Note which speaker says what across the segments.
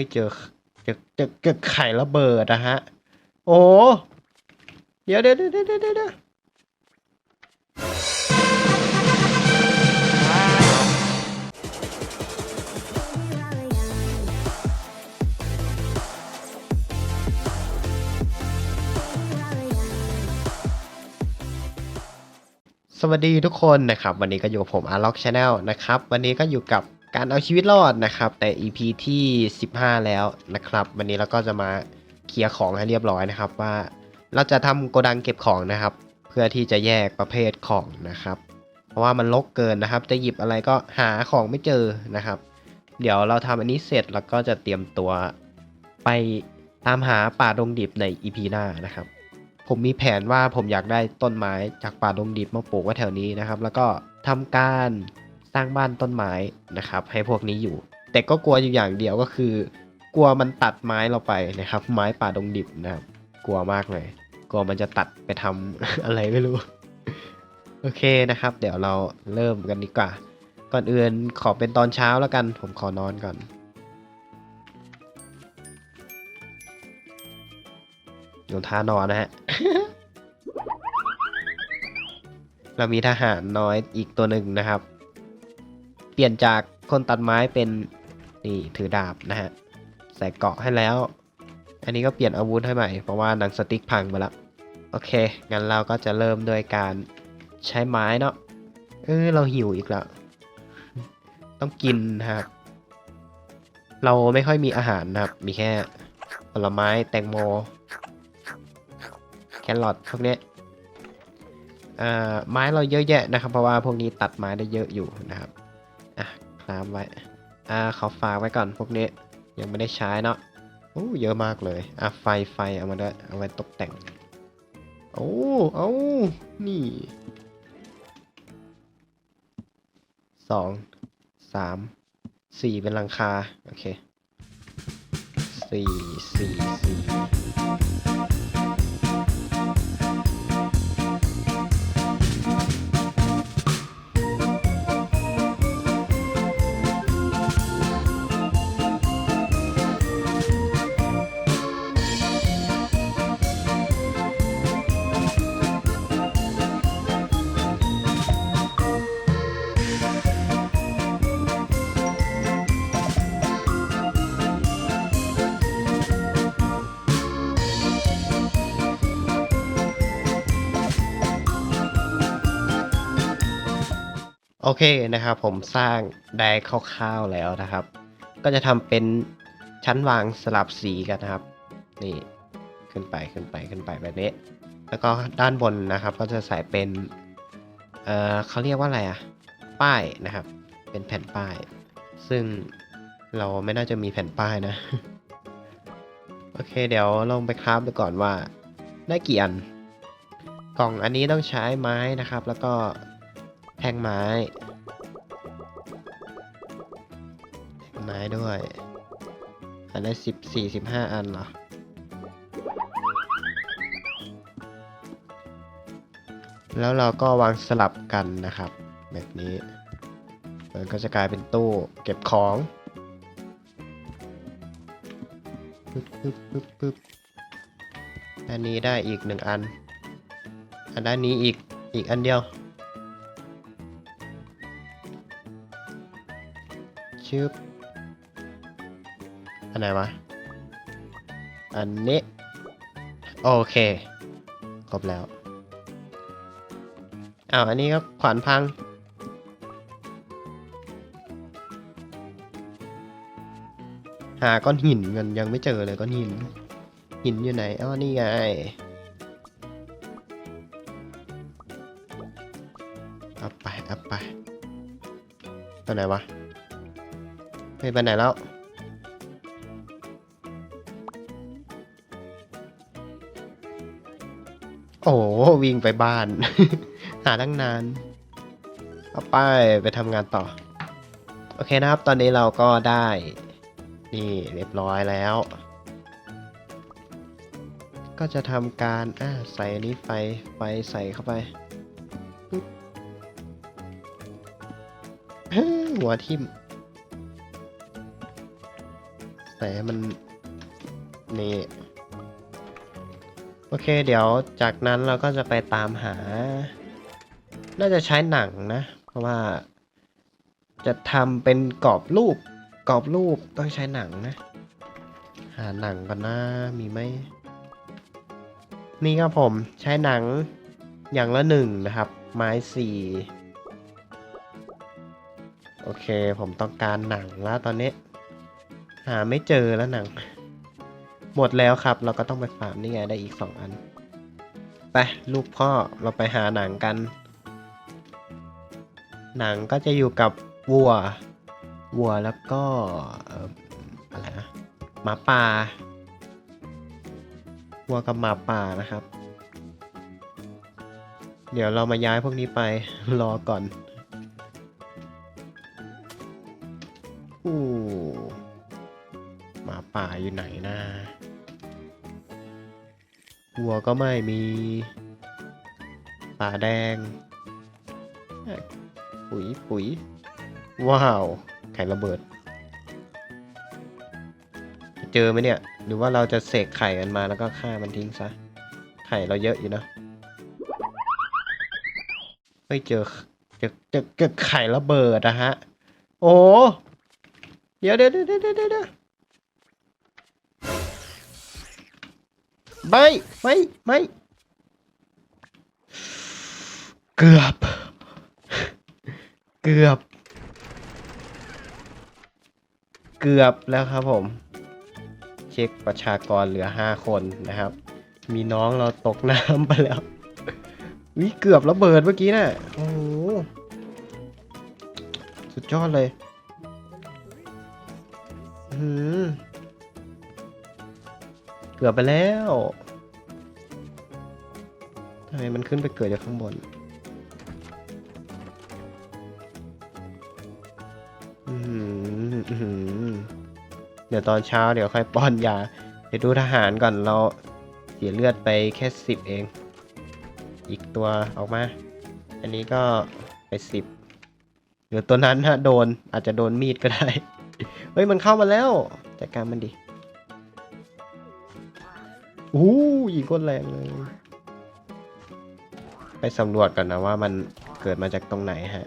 Speaker 1: ฮ้ยเจอเจอเจอเจอไข่ระเบิดนะฮะ โอ้เดี๋ยวเดี๋ยวเดี๋ยวเดี๋ยวเดี๋ยวเดี๋ยวสวัสดีทุกคนนะครับ วันนี้ก็อยู่กับผม Unlock Channel นะครับ วันนี้ก็อยู่กับ การเอาชีวิตรอดนะครับใน EP ที่ 15 แล้วนะครับ วันนี้เราก็จะมาเคลียร์ของให้เรียบร้อยนะครับ ว่าเราจะทำโกดังเก็บของนะครับ เพื่อที่จะแยกประเภทของนะครับ เพราะว่ามันรกเกินนะครับ จะหยิบอะไรก็หาของไม่เจอนะครับ เดี๋ยวเราทำอันนี้เสร็จแล้วก็จะเตรียมตัวไปตามหาป่าดงดิบใน EP หน้านะครับ ผมมีแผนว่าผมอยากได้ต้นไม้จากป่าดงดิบมาปลูกไว้แถวนี้นะครับ แล้วก็ทำการ สร้างบ้านต้นไม้นะครับ ให้พวกนี้อยู่ แต่ก็กลัวอยู่อย่างเดียวก็คือ กลัวมันตัดไม้เราไปนะครับ ไม้ป่าดงดิบนะครับ กลัวมากเลย กลัวมันจะตัดไปทำอะไรไม่รู้ โอเคนะครับ เดี๋ยวเราเริ่มกันดีกว่า ก่อนอื่นขอเป็นตอนเช้าแล้วกัน ผมขอนอนก่อนหนูท่านอนนะฮะ เรามีทหารน้อยอีกตัวหนึ่งนะครับ ลี่ยนจากคนตัดไม้เป็นนี่ถือดาบนะฮะใส่เกาะให้แล้ว อันนี้ก็เปลี่ยนอาวุธให้ใหม่ เพราะว่าหนังสติ๊กพังไปแล้วโอเค งั้นเราก็จะเริ่มด้วยการใช้ไม้เนาะเออเราหิวอีกแล้ว ต้องกินนะครับ เราไม่ค่อยมีอาหารนะครับ มีแค่ผลไม้แตงโม แครอทพวกนี้อ่อไม้เราเยอะแยะนะครับ เพราะว่าพวกนี้ตัดไม้ได้เยอะอยู่นะครับ อะคลามไว้ อ่าขอฝากไว้ก่อนพวกนี้ยังไม่ได้ใช้เนาะโอ้เยอะมากเลย อะไฟไฟเอามาด้วยเอาไว้ตกแต่ง โอ้เอานี่สองสามสี่เป็นหลังคา โอเคสี่สี่สี่ โอเคนะครับผมสร้างได้คร่าวๆแล้วนะครับ ก็จะทำเป็นชั้นวางสลับสีกันนะครับ นี่ขึ้นไปขึ้นไปขึ้นไปแบบนี้ แล้วก็ด้านบนนะครับ ก็จะใส่เป็นเอ่อเขาเรียกว่าอะไรอะป้ายนะครับ เป็นแผ่นป้าย ซึ่งเราไม่น่าจะมีแผ่นป้ายนะ โอเค เดี๋ยวลองไปคราฟดูก่อนว่าได้กี่อัน กล่องอันนี้ต้องใช้ไม้นะครับ แล้วก็ แท่งไม้แท่งไม้ด้วย อันได้สิบสี่สิบห้าอันเหรอ แล้วเราก็วางสลับกันนะครับ แบบนี้ มันก็จะกลายเป็นตู้เก็บของปึ๊บปึ๊บปึ๊บปึ๊บอันนี้ได้อีกหนึ่งอัน อันด้านนี้อีกอีกอันเดียว ชึบอันไหนวะ อันนี้ โอเค ครบแล้วอ้าวอันนี้ครับ ขวานพัง หาก้อนหินกันยังไม่เจอเลยก้อนหิน หินอยู่ไหนอ้าวนี่ไงเอาไปเอาไปตัวไหนวะ เฮ้ยไปไหนแล้ว โอ้โหวิ่งไปบ้าน หาตั้งนาน เอาไปไปทำงานต่อ โอเคนะครับ ตอนนี้เราก็ได้ นี่เรียบร้อยแล้ว ก็จะทำการอ่าใส่อันนี้ไฟไฟใส่เข้าไปหัวทิ่ม ใส่ให้มันนี่โอเค เดี๋ยวจากนั้นเราก็จะไปตามหา น่าจะใช้หนังนะ เพราะว่า จะทำเป็นกรอบรูป กรอบรูปต้องใช้หนังนะ หาหนังก่อนนะมีไหมนี่ครับผมใช้หนังอย่างละหนึ่งนะครับ ไม้สี่โอเค ผมต้องการหนังแล้วตอนนี้ หาไม่เจอแล้วหนัง หมดแล้วครับ เราก็ต้องไปฟาร์มนี่ไงได้อีกสองอัน ไปลูกพ่อเราไปหาหนังกัน หนังก็จะอยู่กับวัว วัวแล้วก็ออะไรนะหมาป่า วัวกับหมาป่านะครับ เดี๋ยวเรามาย้ายพวกนี้ไปรอก่อน อู้ ป่าอยู่ไหนนะวัวก็ไม่มี ป่าแดง ปุ๋ยปุ๋ย ว้าว ไข่ระเบิด เจอไหมเนี่ย หรือว่าเราจะเสกไข่กันมาแล้วก็ฆ่ามันทิ้งซะ ไข่เราเยอะอยู่นะเฮ้ยเจอเจอเจอเจอไข่ระเบิดอะฮะ โอ้ เดี๋ยวเดี๋ยวเดี๋ยวเดี๋ยว ไม่ไม่ไม่เกือบ เกือบ เกือบแล้วครับผม เช็คประชากรเหลือห้าคนนะครับ มีน้องเราตกน้ำไปแล้ววิเกือบระเบิดเมื่อกี้นะ่ะโอ้โหสุดยอดเลย อืม เกือบไปแล้วทำไมมันขึ้นไปเกิดจากข้างบนเดี๋ยวตอนเช้าเดี๋ยวค่อยป้อนยา เดี๋ยวดูทหารก่อนเราเสียเลือดไปแค่สิบเอง อีกตัวออกมา อันนี้ก็ไปสิบหรือตัวนั้นฮะโดนอาจจะโดนมีดก็ได้ เฮ้ยมันเข้ามาแล้วจัดการมันดิ อู้ยิงก้นแรงเลย ไปสำรวจก่อนนะว่ามันเกิดมาจากตรงไหนฮะ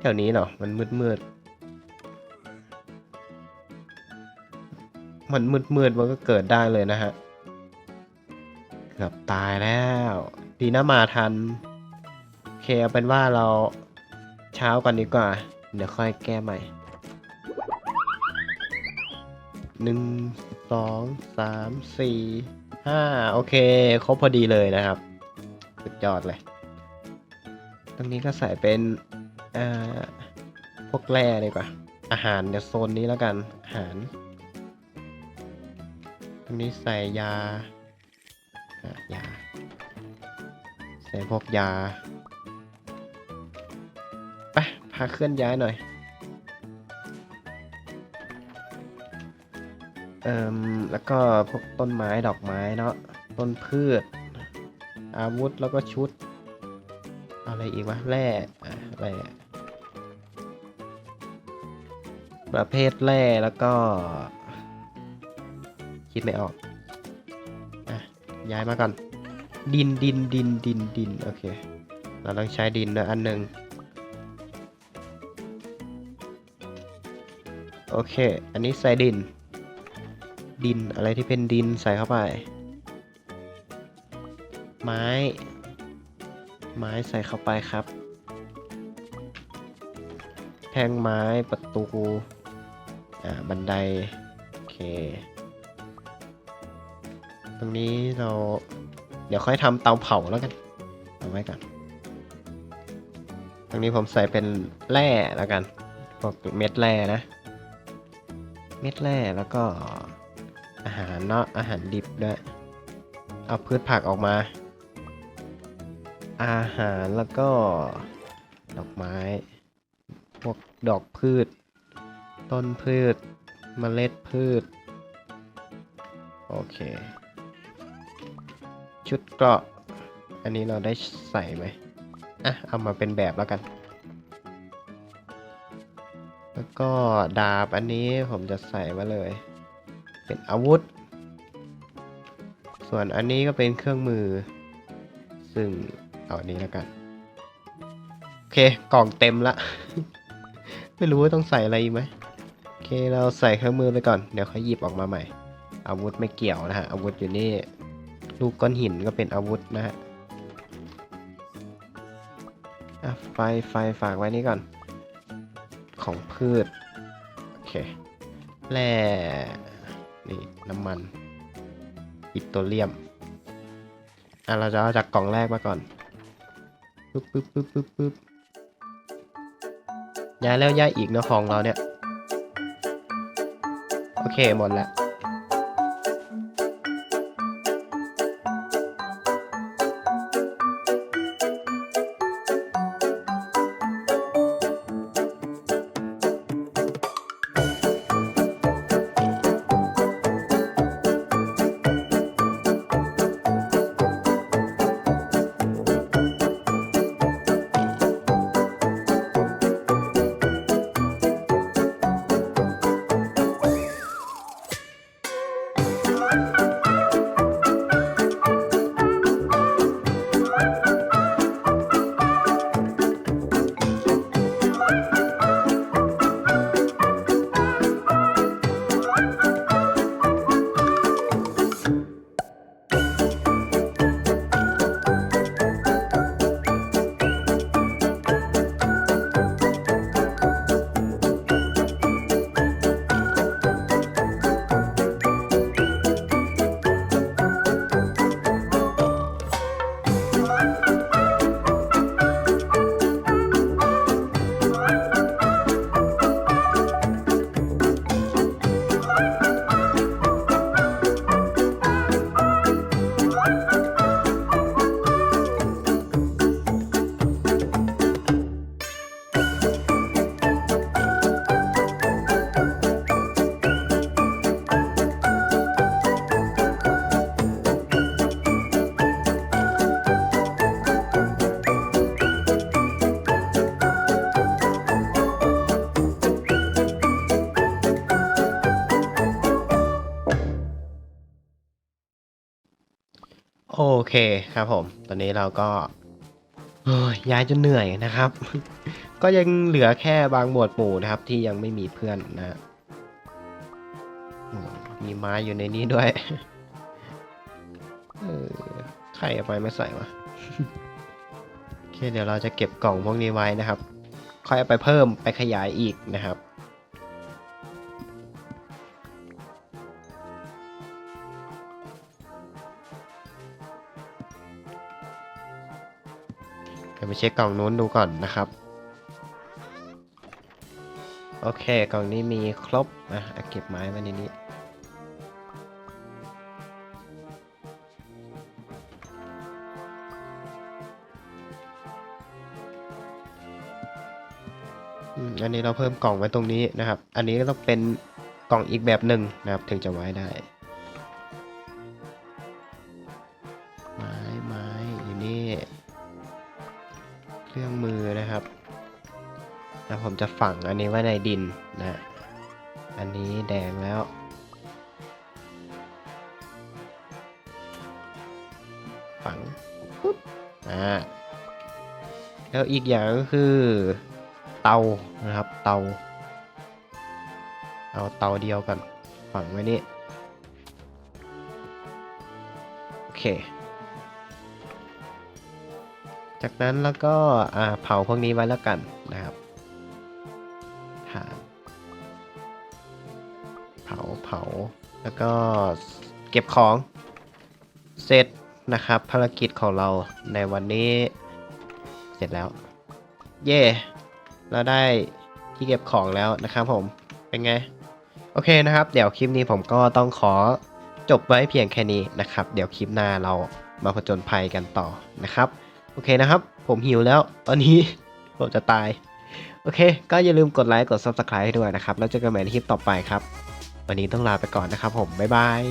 Speaker 1: แถวนี้เหรอ มันมืดมืดมันมืดมืดมันก็เกิดได้เลยนะฮะ เกือบตายแล้ว ดีนะมาทัน โอเคเอาเป็นว่าเราเช้าก่อนดีกว่า เดี๋ยวค่อยแก้ใหม่หนึ่ง สองสามสี่ห้าโอเค ครบพอดีเลยนะครับ สุดยอดเลย ตรงนี้ก็ใส่เป็นเอ่อพวกแร่ดีกว่า อาหารเดี๋ยวโซนนี้แล้วกัน อาหาร ตรงนี้ใส่ยาอยา ใส่พวกยา ไป พาเคลื่อนย้ายหน่อย เอ่มแล้วก็พวกต้นไม้ดอกไม้เนาะต้นพืช อาวุธแล้วก็ชุด อะไรอีกวะแร่อะแร่ประเภทแร่แล้วก็ คิดไม่ออกอะย้ายมาก่อน ดินดินดินดินดินโอเค เราต้องใช้ดินด้วยอันหนึ่งโอเค อันนี้ใส่ดิน ดินอะไรที่เป็นดินใส่เข้าไป ไม้ ไม้ใส่เข้าไปครับ แท่งไม้ประตูอ่าบันได โอเค ตรงนี้เราเดี๋ยวค่อยทำเตาเผาแล้วกันเอาไว้ก่อนตรงนี้ผมใส่เป็นแร่แล้วกันพวกเม็ดแร่นะ เม็ดแร่แล้วก็ อาหารเนาะอาหารดิบด้วย เอาพืชผักออกมา อาหารแล้วก็ ดอกไม้ พวกดอกพืช ต้นพืชเมล็ดพืช โอเค ชุดเกราะ อันนี้เราได้ใส่ไหมอะ เอามาเป็นแบบแล้วกัน แล้วก็ดาบอันนี้ผมจะใส่มาเลย เป็นอาวุธ ส่วนอันนี้ก็เป็นเครื่องมือ ซึ่งเอาอันนี้แล้วกัน โอเคกล่องเต็มละ ไม่รู้ว่าต้องใส่อะไรอีกไหมโอเคเราใส่เครื่องมือไปก่อน เดี๋ยวเขาหยิบออกมาใหม่ อาวุธไม่เกี่ยวนะฮะอาวุธอยู่นี่ ลูกก้อนหินก็เป็นอาวุธนะฮะไฟไฟฝากไว้นี่ก่อน ของพืช โอเคแร่ นี่น้ำมันปิโตรเลียม อะเราจะเอาจากกล่องแรกมาก่อนปึ๊บปึ๊บปึ๊บปึ๊บปึ๊บย้ายแล้วย้ายอีกเนอะของเราเนี่ย โอเคหมดแล้ว เคครับผม ตอนนี้เราก็ย้ายจนเหนื่อยนะครับ ก็ยังเหลือแค่บางหมวดหมู่นะครับ ที่ยังไม่มีเพื่อนนะมีไม้อยู่ในนี้ด้วยใครเอาไปไม่ใส่วะโอเคเดี๋ยวเราจะเก็บกล่องพวกนี้ไว้นะครับค่อยเอาไปเพิ่มไปขยายอีกนะครับ ไปเช็คกล่องนู้นดูก่อนนะครับ โอเคกล่องนี้มีครบอะเก็บไม้ไว้ในนี้อันนี้เราเพิ่มกล่องไว้ตรงนี้นะครับ อันนี้ก็ต้องเป็นกล่องอีกแบบหนึ่งนะครับ ถึงจะไว้ได้ ผมจะฝังอันนี้ไว้ในดินนะ อันนี้แดงแล้ว ฝังปุ๊บอ่าแล้วอีกอย่างก็คือเตานะครับเตา เอาเตาเดียวกันฝังไว้นี่โอเค จากนั้นแล้วก็อ่าเผาพวกนี้ไว้แล้วกัน ก็เก็บของ เสร็จนะครับ ภารกิจของเราในวันนี้เสร็จแล้ว เย่เราได้ที่เก็บของแล้วนะครับผมเป็นไง โอเคนะครับ เดี๋ยวคลิปนี้ผมก็ต้องขอจบไว้เพียงแค่นี้นะครับ เดี๋ยวคลิปหน้าเรามาผจญภัยกันต่อนะครับ โอเคนะครับ ผมหิวแล้ว ตอนนี้ผมจะตาย โอเค ก็อย่าลืมกดไลค์ กด Subscribe ให้ด้วยนะครับ แล้วเจอกันใหม่ในคลิปต่อไปครับ วันนี้ต้องลาไปก่อนนะครับผม บ๊ายบาย